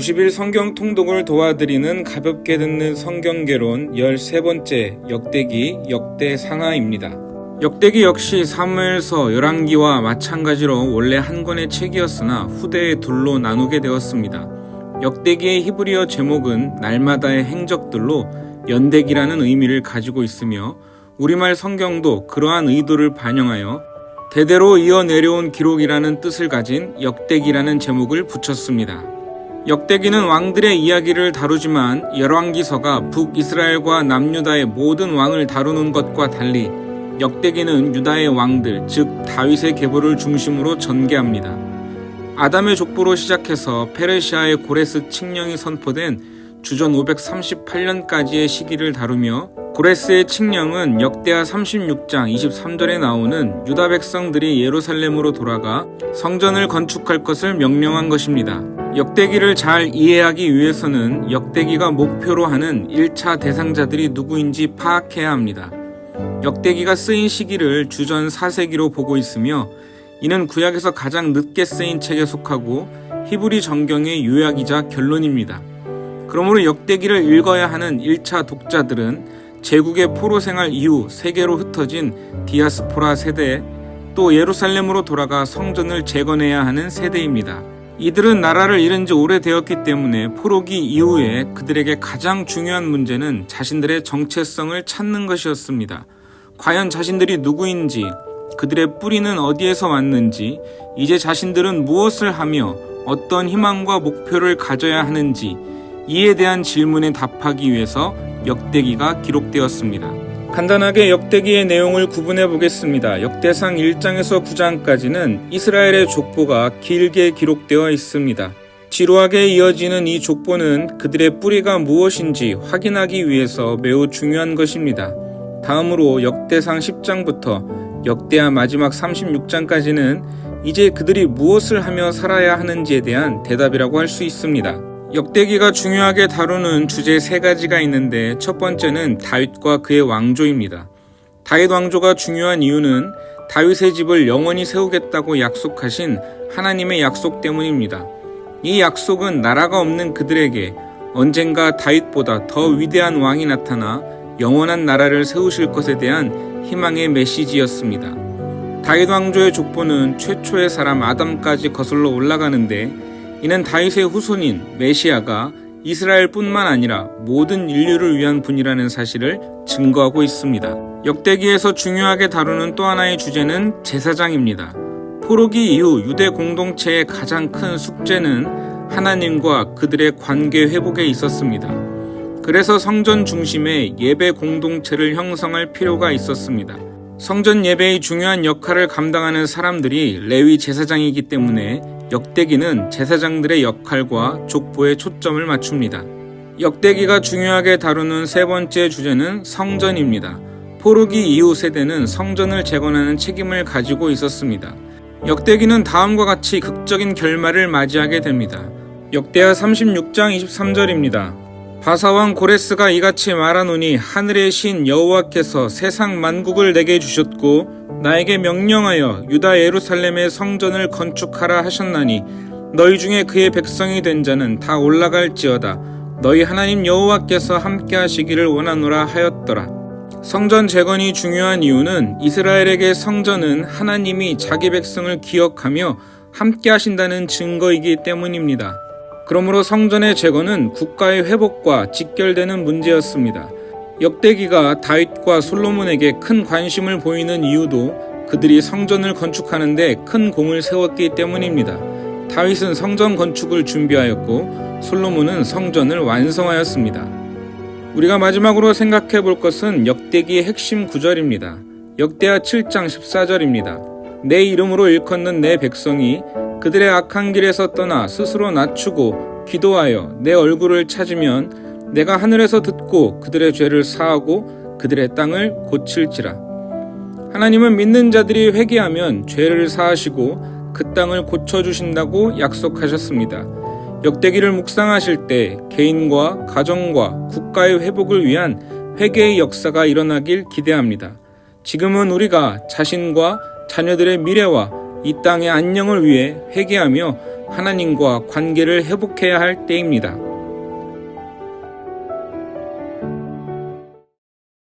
90일 성경 통독을 도와드리는 가볍게 듣는 성경개론 13번째 역대기 역대 상하입니다. 역대기 역시 사무엘서 열왕기와 마찬가지로 원래 한 권의 책이었으나 후대에 둘로 나누게 되었습니다. 역대기의 히브리어 제목은 날마다의 행적들로 연대기라는 의미를 가지고 있으며 우리말 성경도 그러한 의도를 반영하여 대대로 이어 내려온 기록이라는 뜻을 가진 역대기라는 제목을 붙였습니다. 역대기는 왕들의 이야기를 다루지만 열왕기서가 북이스라엘과 남유다의 모든 왕을 다루는 것과 달리 역대기는 유다의 왕들, 즉 다윗의 계보를 중심으로 전개합니다. 아담의 족보로 시작해서 페르시아의 고레스 칙령이 선포된 주전 538년까지의 시기를 다루며 고레스의 칙령은 역대하 36장 23절에 나오는 유다 백성들이 예루살렘으로 돌아가 성전을 건축할 것을 명령한 것입니다. 역대기를 잘 이해하기 위해서는 역대기가 목표로 하는 1차 대상자들이 누구인지 파악해야 합니다. 역대기가 쓰인 시기를 주전 4세기로 보고 있으며 이는 구약에서 가장 늦게 쓰인 책에 속하고 히브리 정경의 요약이자 결론입니다. 그러므로 역대기를 읽어야 하는 1차 독자들은 제국의 포로 생활 이후 세계로 흩어진 디아스포라 세대 또 예루살렘으로 돌아가 성전을 재건해야 하는 세대입니다. 이들은 나라를 잃은 지 오래되었기 때문에 포로기 이후에 그들에게 가장 중요한 문제는 자신들의 정체성을 찾는 것이었습니다. 과연 자신들이 누구인지, 그들의 뿌리는 어디에서 왔는지, 이제 자신들은 무엇을 하며 어떤 희망과 목표를 가져야 하는지, 이에 대한 질문에 답하기 위해서 역대기가 기록되었습니다. 간단하게 역대기의 내용을 구분해 보겠습니다. 역대상 1장에서 9장까지는 이스라엘의 족보가 길게 기록되어 있습니다. 지루하게 이어지는 이 족보는 그들의 뿌리가 무엇인지 확인하기 위해서 매우 중요한 것입니다. 다음으로 역대상 10장부터 역대하 마지막 36장까지는 이제 그들이 무엇을 하며 살아야 하는지에 대한 대답이라고 할 수 있습니다. 역대기가 중요하게 다루는 주제 세 가지가 있는데 첫 번째는 다윗과 그의 왕조입니다. 다윗 왕조가 중요한 이유는 다윗의 집을 영원히 세우겠다고 약속하신 하나님의 약속 때문입니다. 이 약속은 나라가 없는 그들에게 언젠가 다윗보다 더 위대한 왕이 나타나 영원한 나라를 세우실 것에 대한 희망의 메시지였습니다. 다윗 왕조의 족보는 최초의 사람 아담까지 거슬러 올라가는데 이는 다윗의 후손인 메시아가 이스라엘뿐만 아니라 모든 인류를 위한 분이라는 사실을 증거하고 있습니다. 역대기에서 중요하게 다루는 또 하나의 주제는 제사장입니다. 포로기 이후 유대 공동체의 가장 큰 숙제는 하나님과 그들의 관계 회복에 있었습니다. 그래서 성전 중심의 예배 공동체를 형성할 필요가 있었습니다. 성전 예배의 중요한 역할을 감당하는 사람들이 레위 제사장이기 때문에 역대기는 제사장들의 역할과 족보에 초점을 맞춥니다. 역대기가 중요하게 다루는 세 번째 주제는 성전입니다. 포르기 이후 세대는 성전을 재건하는 책임을 가지고 있었습니다. 역대기는 다음과 같이 극적인 결말을 맞이하게 됩니다. 역대하 36장 23절입니다. 바사왕 고레스가 이같이 말하노니 하늘의 신 여호와께서 세상 만국을 내게 주셨고 나에게 명령하여 유다 예루살렘의 성전을 건축하라 하셨나니 너희 중에 그의 백성이 된 자는 다 올라갈지어다 너희 하나님 여호와께서 함께 하시기를 원하노라 하였더라 성전 재건이 중요한 이유는 이스라엘에게 성전은 하나님이 자기 백성을 기억하며 함께 하신다는 증거이기 때문입니다. 그러므로 성전의 재건은 국가의 회복과 직결되는 문제였습니다. 역대기가 다윗과 솔로몬에게 큰 관심을 보이는 이유도 그들이 성전을 건축하는데 큰 공을 세웠기 때문입니다. 다윗은 성전 건축을 준비하였고 솔로몬은 성전을 완성하였습니다. 우리가 마지막으로 생각해 볼 것은 역대기의 핵심 구절입니다. 역대하 7장 14절입니다. 내 이름으로 일컫는 내 백성이 그들의 악한 길에서 떠나 스스로 낮추고 기도하여 내 얼굴을 찾으면 내가 하늘에서 듣고 그들의 죄를 사하고 그들의 땅을 고칠지라. 하나님은 믿는 자들이 회개하면 죄를 사하시고 그 땅을 고쳐주신다고 약속하셨습니다. 역대기를 묵상하실 때 개인과 가정과 국가의 회복을 위한 회개의 역사가 일어나길 기대합니다. 지금은 우리가 자신과 자녀들의 미래와 이 땅의 안녕을 위해 회개하며 하나님과 관계를 회복해야 할 때입니다.